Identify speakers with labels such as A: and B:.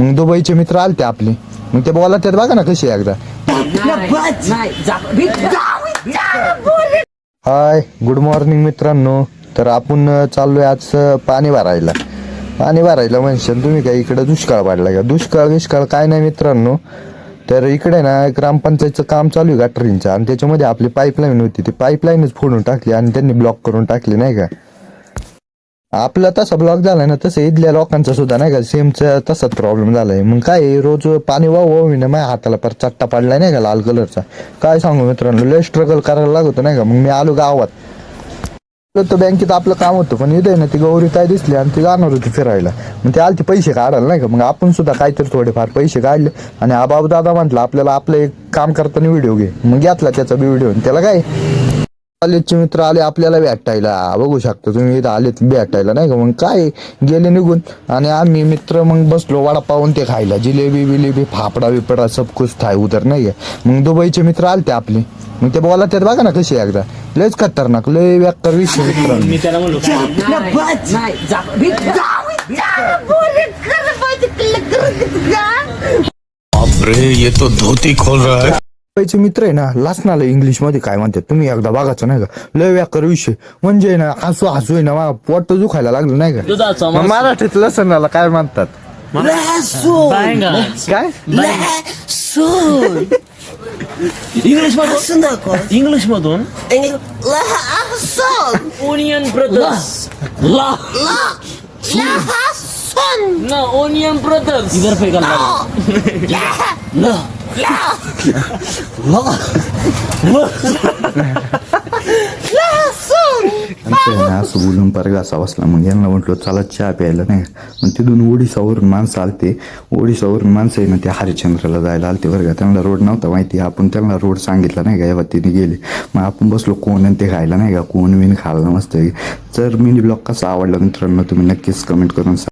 A: मग दुबईचे मित्र आलते आपले. मग ते बोला त्यात बघा ना कशी आहे एकदा. हाय गुड मॉर्निंग मित्रांनो. तर आपण चाललोय आज पाणी भरायला. पाणी भरायला म्हणशाल तुम्ही काय इकडे दुष्काळ पाडला का? दुष्काळ विष्काळ काय नाही मित्रांनो. तर इकडे ना ग्रामपंचायतचं काम चालू आहे गटरींचं. आणि त्याच्यामध्ये आपली पाईपलाईन होती. ती पाईपलाईनच फोडून टाकली आणि त्यांनी ब्लॉक करून टाकली नाही का? आपला तसा ब्लॉक झालाय ना तसं इथल्या लोकांचा सुद्धा नाही का सेमचा तसाच प्रॉब्लेम झालाय. मग काय रोज पाणी वाहू वाहू ना माझ्या हाताला पर चट्टा पडलाय नाही का लाल कलरचा काय सांगू मित्रांनो लय स्ट्रगल करायला लागतो नाही का मग मी आलो गावात. तर बँकेत आपलं काम होतं पण इथे ना ती गौरी काय दिसली आणि ती जाणार होती फिरायला. मग ते आलती पैसे काढायला नाही का मग आपण सुद्धा काहीतरी थोडेफार पैसे काढले. आणि हा दादा म्हटलं आपल्याला आपलं एक काम करताना व्हिडिओ घे. मग घेतला त्याचा व्हिडिओ त्याला काय कॉलेजचे मित्र आले आपल्याला भेटायला. बघू शकता तुम्ही इथं आलेत भेटायला नाही का? मग काय? गेले निघून. आणि आम्ही मित्र मग बसलो वडापावून ते खायला. जिलेबी बिलेबी फाफडा बिपडा सब कुछ थाय उतर नाही का? मग दुबईचे मित्र आलते आपले. मग ते बोला त्यात बघा ना कशी आहे एकदा. लयच खतरनाक लय बेकार विषय मित्रांनो
B: मी त्याला म्हणलो काय?
C: नाही जा
D: अरे ये तो धोती खोल रहा है।
A: दुबईचे मित्र आहे ना लासनाला इंग्लिशमध्ये काय म्हणतात तुम्ही एकदा बघायचं नाही का? लय व्याकर विषय. म्हणजे ना हसू हसू आहे ना मला पोट दुखायला लागलं नाही का?
B: दुधाचा
A: मग मराठीत लसणाला काय म्हणतात?
B: बायंगा.
A: काय?
B: इंग्लिश मधून इंग्लिश मधून ओनियन ब्रदर्स ला ना ओनियन ब्रदर्स इधर पे कर ला.
A: आमचं असं बोलून परत असा बसला. मग यांना म्हटलं चला चहा प्यायला नाही. का? मग तिथून ओडिसावरून माणसं आलते. ओडिसावरून माणसं आहे ना ते हरिश्चंद्रला जायला आलते बरं का. त्यांना रोड नव्हता माहिती. आपण त्यांना रोड सांगितला नाही का या तिने गेले. मग आपण बसलो कोण आणि ते खायला नाही का? कोण विन खायला मस्त जर मिनी ब्लॉग कसा आवडला मित्रांनो तुम्ही नक्कीच कमेंट करून सांगा.